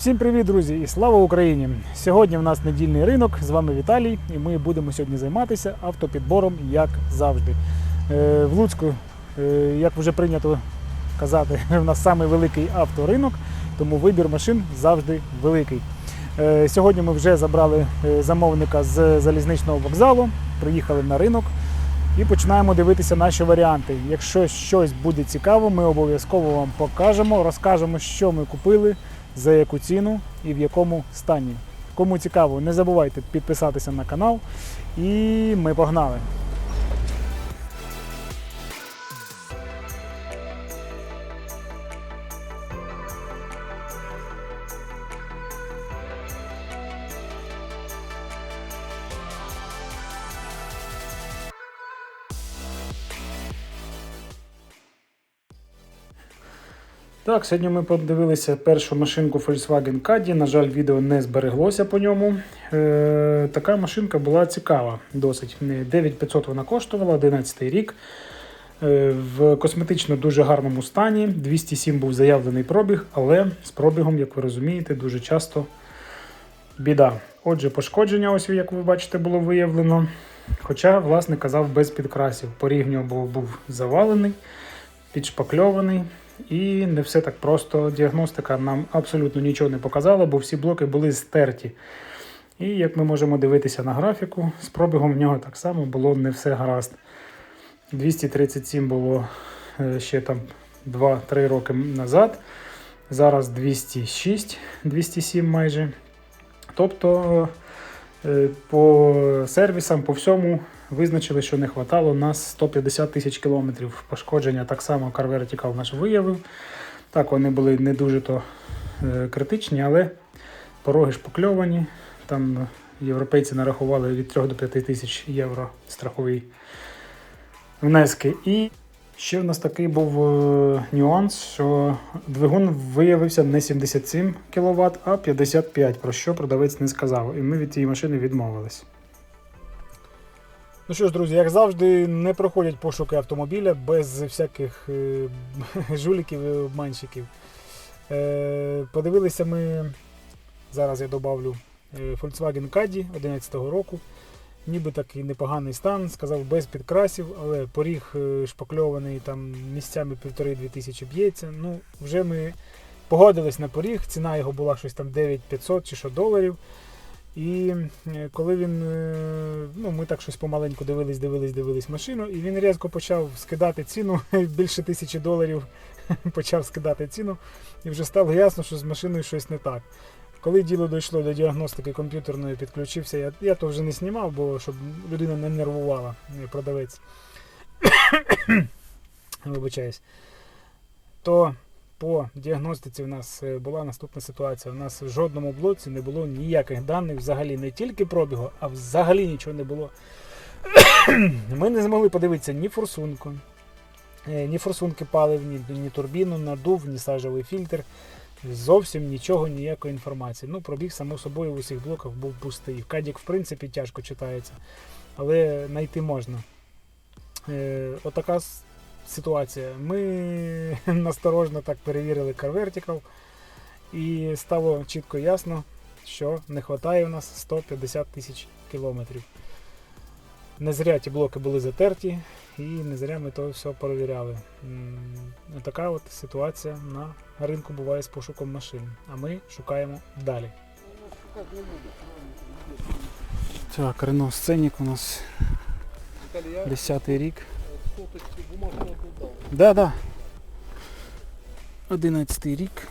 Всім привіт, друзі, і слава Україні! Сьогодні в нас недільний ринок. З вами Віталій, і ми будемо сьогодні займатися автопідбором, як завжди. Е, В Луцьку, е, як вже прийнято казати, в нас самий великий авторинок, тому вибір машин завжди великий. Е, Сьогодні ми вже забрали замовника з залізничного вокзалу, приїхали на ринок і починаємо дивитися наші варіанти. Якщо щось буде цікаво, ми обов'язково вам покажемо, розкажемо, що ми купили, за яку ціну і в якому стані. Кому цікаво, не забувайте підписатися на канал. І ми погнали. Так, сьогодні ми подивилися першу машинку Volkswagen Caddy. На жаль, відео не збереглося по ньому. Е, така машинка була цікава досить. 9500 вона коштувала, 11 рік. Е, в косметично дуже гарному стані. 207 був заявлений пробіг, але з пробігом, як ви розумієте, дуже часто біда. Отже, пошкодження, ось як ви бачите, було виявлено. Хоча власник казав без підкрасів. Поріг нього був завалений, підшпакльований. І не все так просто. Діагностика нам абсолютно нічого не показала, бо всі блоки були стерті. І як ми можемо дивитися на графіку, з пробігом в нього так само було не все гаразд. 237 було е, ще там 2-3 роки назад. Зараз 206, 207 майже. Тобто е, по сервісам, по всьому визначили, що не хватало нас 150 тисяч кілометрів. Пошкодження так само Car наш виявив. Так, вони були не дуже то е, критичні, але пороги шпакльовані. Там європейці нарахували від 3 до 5 тисяч євро страхові внески. І ще в нас такий був е, нюанс, що двигун виявився не 77 кВт, а 55, про що продавець не сказав. І ми від цієї машини відмовились. Ну що ж, друзі, як завжди, не проходять пошуки автомобіля без всяких е, жуліків і обманщиків. Е, подивилися ми, зараз я добавлю е, Volkswagen Caddy 11 року. Ніби такий непоганий стан, сказав без підкрасів, але поріг е, шпакльований там місцями півтори-дві тисячі б'ється. Ну, вже ми погодились на поріг, ціна його була щось там 9500 чи що доларів. І е, коли він, е, ну ми так щось помаленьку дивились, дивились, дивились машину, і він різко почав скидати ціну більше тисячі доларів. почав скидати ціну, і вже стало ясно, що з машиною щось не так. Коли діло дійшло до діагностики комп'ютерної, підключився, я, я то вже не знімав, бо щоб людина не нервувала, продавець. Вибачаюсь. То по діагностиці в нас е, була наступна ситуація. У нас в жодному блоці не було ніяких даних, взагалі не тільки пробігу, а взагалі нічого не було. Ми не змогли подивитися ні форсунку, е, ні форсунки паливні, ні турбіну, надув, ні сажевий фільтр. Зовсім нічого, ніякої інформації. Ну, пробіг, само собою, в усіх блоках був пустий. Кадік, в принципі, тяжко читається, але знайти можна. Е, отака ситуація. Ми насторожно так перевірили Vertical, і стало чітко ясно, що не вистачає у нас 150 тисяч кілометрів. Не зря ті блоки були затерті, і не зря ми то все перевіряли. Така от ситуація на ринку буває з пошуком машин. А ми шукаємо далі. Так, Рено Сценік у нас 10 рік. Да, да. 11 рік.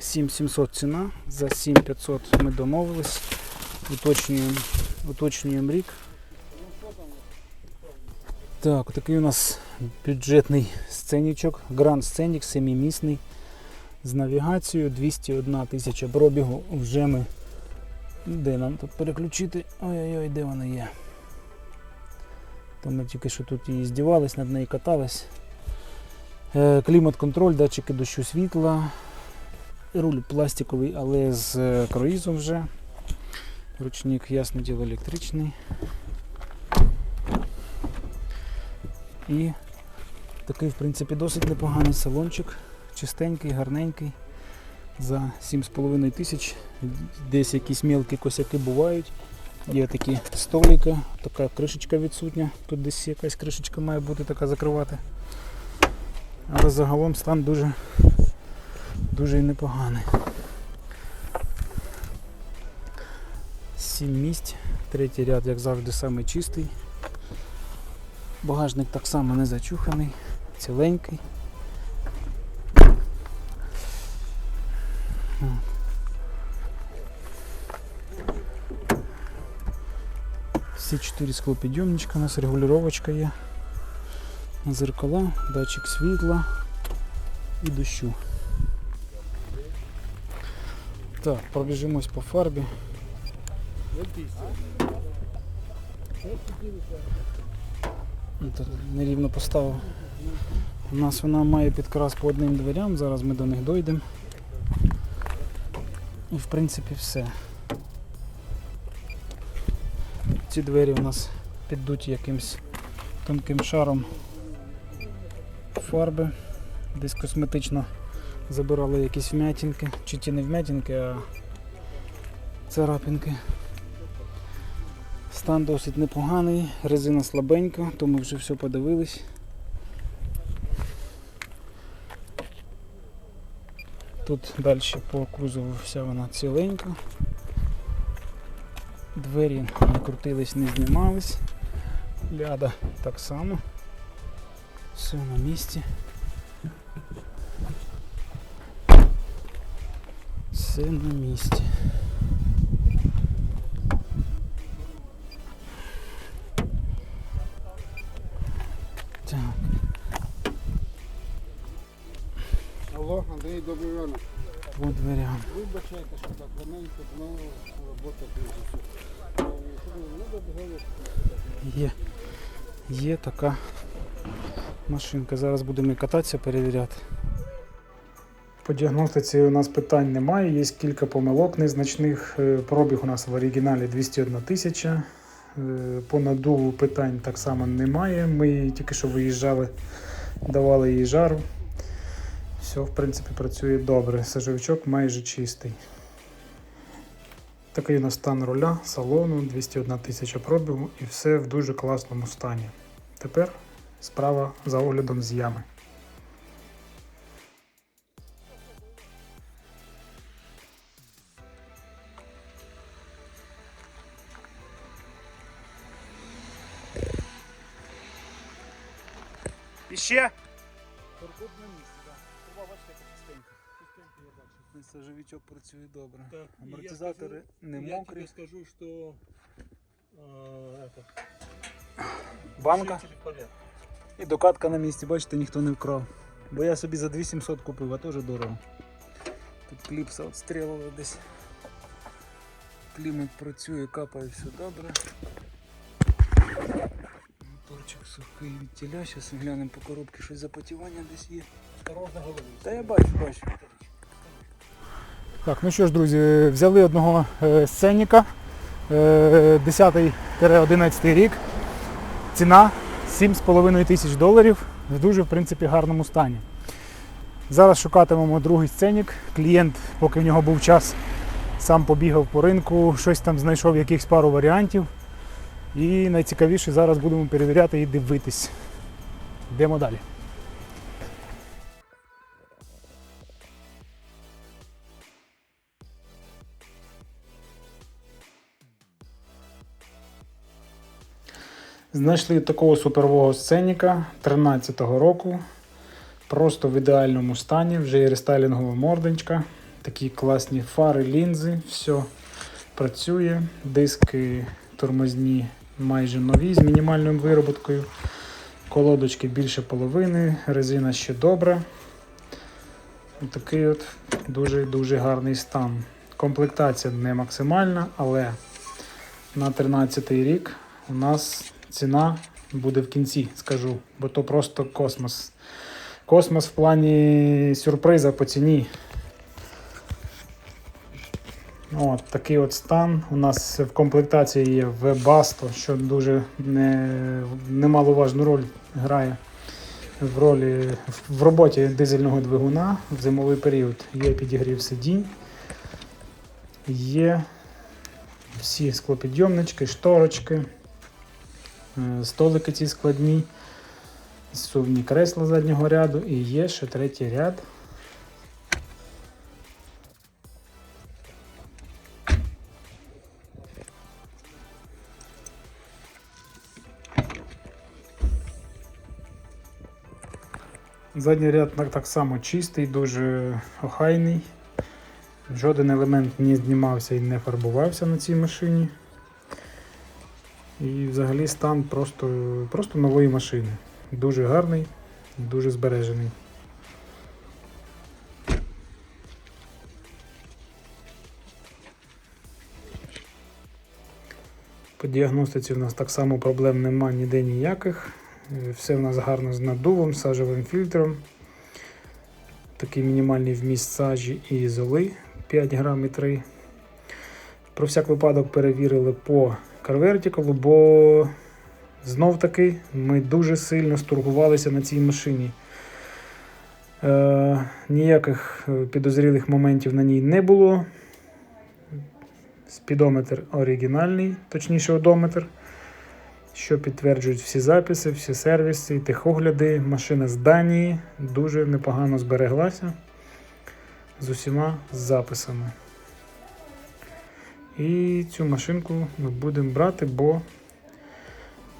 7700 ціна. За 7500 ми домовились. Уточнюємо, уточнюємо рік. Так, такий у нас бюджетний сценічок. Гранд сценік, 7-місний. З навігацією 201 тисяча пробігу. Вже ми. Де нам тут переключити? Ой-ой-ой, де вона є? То тільки що тут її здівались, над нею катались. Е, Клімат-контроль, датчики дощу світла. Руль пластиковий, але з е, круїзом вже. Ручник, ясне діло, електричний. І такий, в принципі, досить непоганий салончик. Чистенький, гарненький. за 7,5 тисяч. Десь якісь мілкі косяки бувають. Є такі столики, така кришечка відсутня. Тут десь якась кришечка має бути така закривати. Але загалом стан дуже, дуже непоганий. Сім місць, третій ряд, як завжди, самий чистий. Багажник так само не зачуханий, ціленький. Всі чотири склопідйомничка, у нас регулювачка є. Зеркала, датчик світла і дощу. Так, пробіжимось по фарбі. Ну, так, Нерівно поставив. У нас вона має підкрас по одним дверям, зараз ми до них дійдемо. І в принципі все. Ці двері у нас піддуті якимсь тонким шаром фарби. Десь косметично забирали якісь вмятинки, чи ті не вмятинки, а царапинки. Стан досить непоганий, резина слабенька, то ми вже все подивились. Тут далі по кузову вся вона ціленька. Двері не крутились, не знімались. Ляда так само. Все на місці. Все на місці. По дверям. Вибачайте, що так раненько, ну, робота дуже. Є. Є така машинка. Зараз будемо кататися, перевіряти. По діагностиці у нас питань немає, є кілька помилок незначних. Е, Пробіг у нас в оригіналі 201 тисяча. Е, По надуву питань так само немає. Ми тільки що виїжджали, давали їй жару. Все, в принципі, працює добре. Сажовичок майже чистий. Такий у нас стан руля, салону, 201 тисяча пробігу і все в дуже класному стані. Тепер справа за оглядом з ями. І бачу. Сажовичок працює добре. Так, и я Амортизаторы скажу- не я мокрые. тебе скажу, что э, это, Банка. жители в порядке. І докатка на місці, бачите, ніхто не вкрав. Бо я собі за 2700 купив, а теж дорого. Тут кліпса відстрілила десь. Клімат працює, капає все добре. Моторчик сухий від тіля, зараз глянемо по коробці, щось запотівання десь є. Осторожно голову. Та я бачу, бачу. Так, ну що ж, друзі, взяли одного е, сценника е, 10-11 рік. Ціна 7,5 тисяч доларів в дуже, в принципі, гарному стані. Зараз шукатимемо другий сценік. Клієнт, поки в нього був час, сам побігав по ринку, щось там знайшов якихось пару варіантів. І найцікавіше зараз будемо перевіряти і дивитись. Йдемо далі. Знайшли такого суперового сценіка 13-го року. Просто в ідеальному стані, вже є рестайлінгова мордочка, такі класні фари, лінзи, все працює. Диски тормозні майже нові з мінімальною вироботкою. Колодочки більше половини, резина ще добра. Такий от дуже-дуже гарний стан. Комплектація не максимальна, але на 13 рік у нас ціна буде в кінці, скажу, бо то просто космос. Космос в плані сюрприза по ціні. От такий от стан. У нас в комплектації є Webasto, що дуже не, немаловажну роль грає. в ролі в роботі дизельного двигуна в зимовий період. Є підігрів сидінь, є всі склопідйомнички, шторочки, столики ці складні, сувні кресла заднього ряду і є ще третій ряд. Задній ряд так, так само чистий, дуже охайний. Жоден елемент не знімався і не фарбувався на цій машині. І взагалі стан просто, просто нової машини. Дуже гарний, дуже збережений. По діагностиці в нас так само проблем нема ніде ніяких. Все в нас гарно з наддувом, сажевим фільтром. Такий мінімальний вміст сажі і золи 5 грам і 3. Про всяк випадок перевірили по карвертикалу, бо знов таки ми дуже сильно стургувалися на цій машині. Е, ніяких е, підозрілих моментів на ній не було. Спідометр оригінальний, точніше одометр, що підтверджують всі записи, всі сервіси, техогляди. Машина з Данії дуже непогано збереглася з усіма записами. І цю машинку ми будемо брати, бо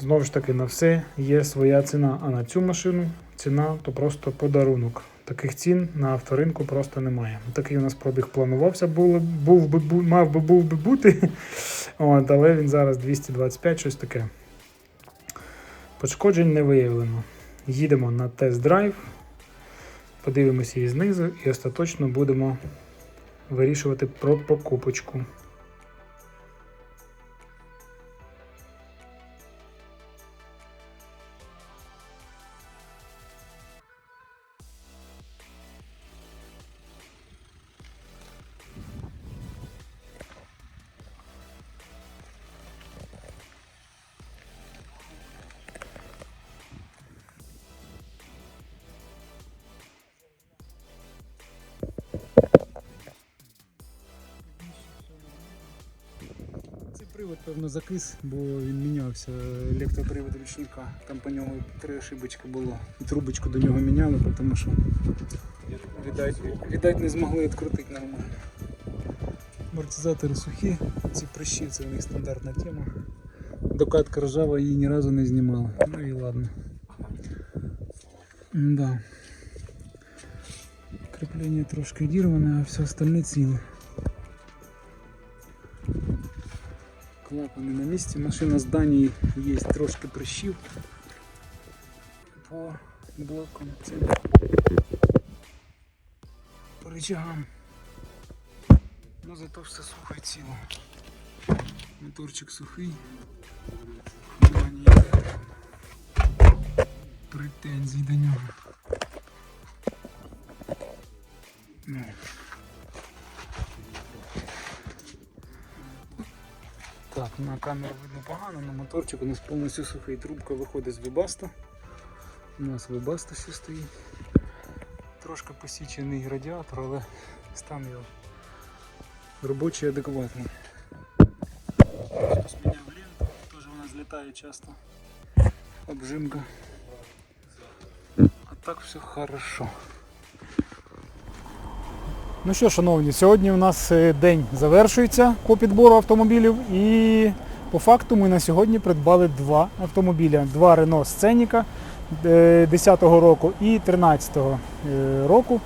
знову ж таки на все є своя ціна. А на цю машину ціна то просто подарунок. Таких цін на авторинку просто немає. Такий у нас пробіг планувався, був, був би, бу- мав би був би бути. От, але він зараз 225, щось таке. Пошкоджень не виявлено. Їдемо на тест-драйв, подивимося її знизу і остаточно будемо вирішувати про покупочку. Певно, закис, бо він мінявся. Електропривод ручника. Там по ньому три ошибочки було. І трубочку до нього міняли, тому що віддать, не змогли відкрутити нормально. Амортизатори сухі, ці прищі це у них стандартна тема. Докатка ржава її ні разу не знімала. Ну і ладно. Да. Креплення трошки відірване, а все остальне ціле. Клапани на місці. Машина з Данії є трошки прищів по блокам цим по рычагам. Ну зато все сухо ціло. Моторчик сухий. Нема ніяких претензій до нього. На камеру видно погано, на моторчик у нас повністю сухий. Трубка виходить з вебаста. У нас вебаста ще стоїть. Трошки посічений радіатор, але стан його робочий адекватний. Зараз ленту, теж вона злітає часто. Обжимка. А так все хорошо. Ну що, шановні, сьогодні у нас е, день завершується по підбору автомобілів і по факту ми на сьогодні придбали два автомобіля. Два Renault Сценіка 10-го року і 13-го е, року.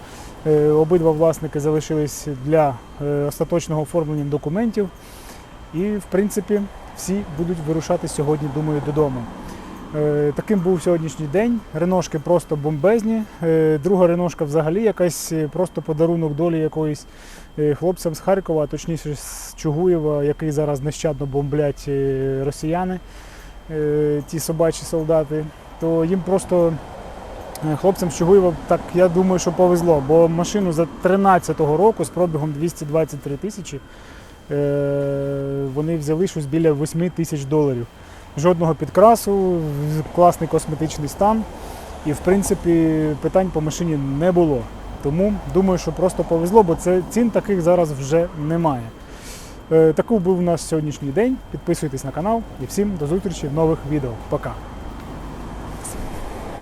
Е, Обидва власники залишились для е, остаточного оформлення документів. І, в принципі, всі будуть вирушати сьогодні, думаю, додому. Е, Таким був сьогоднішній день. Реношки просто бомбезні. Е, Друга реношка взагалі якась е, просто подарунок долі якоїсь хлопцям з Харкова, а точніше з Чугуєва, який зараз нещадно бомблять росіяни, ті собачі солдати. То їм просто хлопцям з Чугуєва так я думаю, що повезло, бо машину за 13-го року з пробігом 223 тисячі вони взяли щось біля 8 тисяч доларів жодного підкрасу, класний косметичний стан. І в принципі питань по машині не було. Тому думаю, що просто повезло, бо це цін таких зараз вже немає. Е, Такий був у нас сьогоднішній день. Підписуйтесь на канал і всім до зустрічі в нових відео. Пока!